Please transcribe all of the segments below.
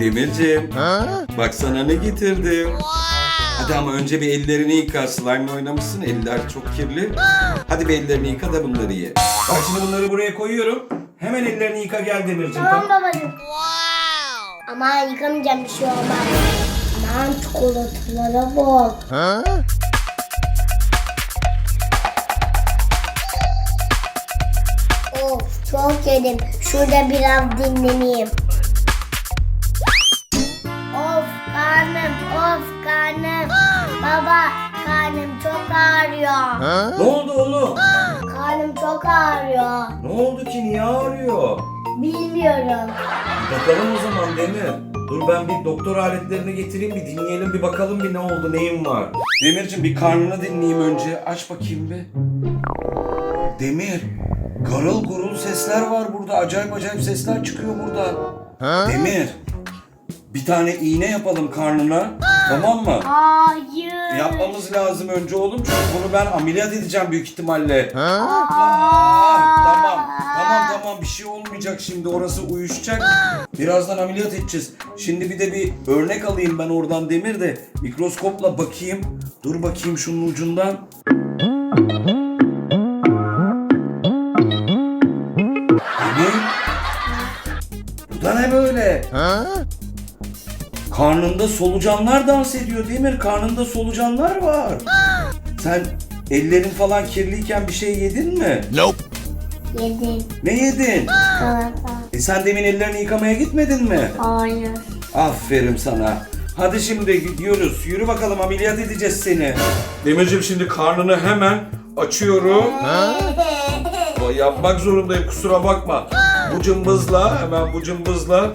Demirciğim, bak sana ne getirdim. Hadi ama önce bir ellerini yıka. Slime'la oynamışsın. Eller çok kirli. Hadi bir ellerini yıka da bunları ye. Bak şimdi bunları buraya koyuyorum. Hemen ellerini yıka gel Demirciğim. Tamam babacığım. Ama yıkamayacağım bir şey olmaz. Aman çikolatalara bak. Of çok yedim. Şurada biraz dinleneyim. Of karnım, of karnım. Baba karnım çok ağrıyor. Ne oldu oğlum? Karnım çok ağrıyor. Ne oldu ki? Niye ağrıyor? Bilmiyorum. Bakalım o zaman Demir. Dur ben bir doktor aletlerini getireyim bir dinleyelim bir bakalım bir ne oldu neyin var. Demirciğim bir karnını dinleyeyim önce. Aç bakayım bir. Demir. Garıl gurul sesler var burada. Acayip acayip sesler çıkıyor buradan. Demir. Bir tane iğne yapalım karnına. Tamam mı? Hayır. Yapmamız lazım önce oğlum çünkü bunu ben ameliyat edeceğim büyük ihtimalle. Aa, Tamam, tamam, tamam bir şey olmayacak şimdi orası uyuşacak. Birazdan ameliyat edeceğiz. Şimdi bir de bir örnek alayım ben oradan Demir de mikroskopla bakayım. Dur bakayım şunun ucundan. Demir. Bu da ne böyle? Karnında solucanlar dans ediyor Demir. Karnında solucanlar var. Sen ellerin falan kirliyken bir şey yedin mi? Yedim. Ne yedin? Salata. E sen demin ellerini yıkamaya gitmedin mi? Hayır. Aferin sana. Hadi şimdi gidiyoruz. Yürü bakalım ameliyat edeceğiz seni. Demircim şimdi karnını hemen açıyorum. Yapmak zorundayım kusura bakma. Bu cımbızla hemen bu cımbızla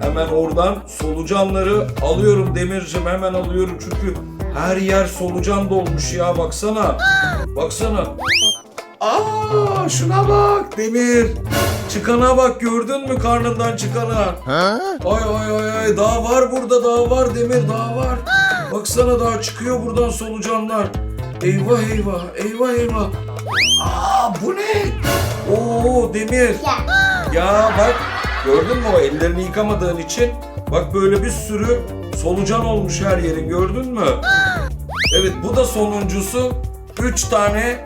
hemen oradan solucanları alıyorum Demircim hemen alıyorum çünkü her yer solucan dolmuş ya baksana. Baksana. Aa şuna bak Demir. Çıkana bak gördün mü karnından çıkana? Ay ay ay ay daha var burada daha var Demir daha var. Baksana daha çıkıyor buradan solucanlar. Eyvah eyvah eyvah eyvah. Aa bu ne? Oo Demir. Ya. Ya bak gördün mü o ellerini yıkamadığın için bak böyle bir sürü solucan olmuş her yerin gördün mü? Evet bu da sonuncusu. Üç tane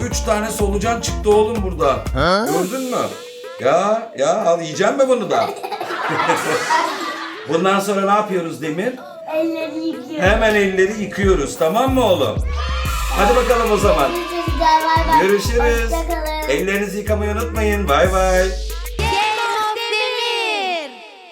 üç tane solucan çıktı oğlum burada. Gördün mü? Ya ya al yiyeceğim mi bunu da? Bundan sonra ne yapıyoruz Demir? Elleri yıkıyor. Hemen elleri yıkıyoruz tamam mı oğlum? Hadi bakalım o zaman. Görüşürüz. Ellerinizi yıkamayı unutmayın. Bay bay.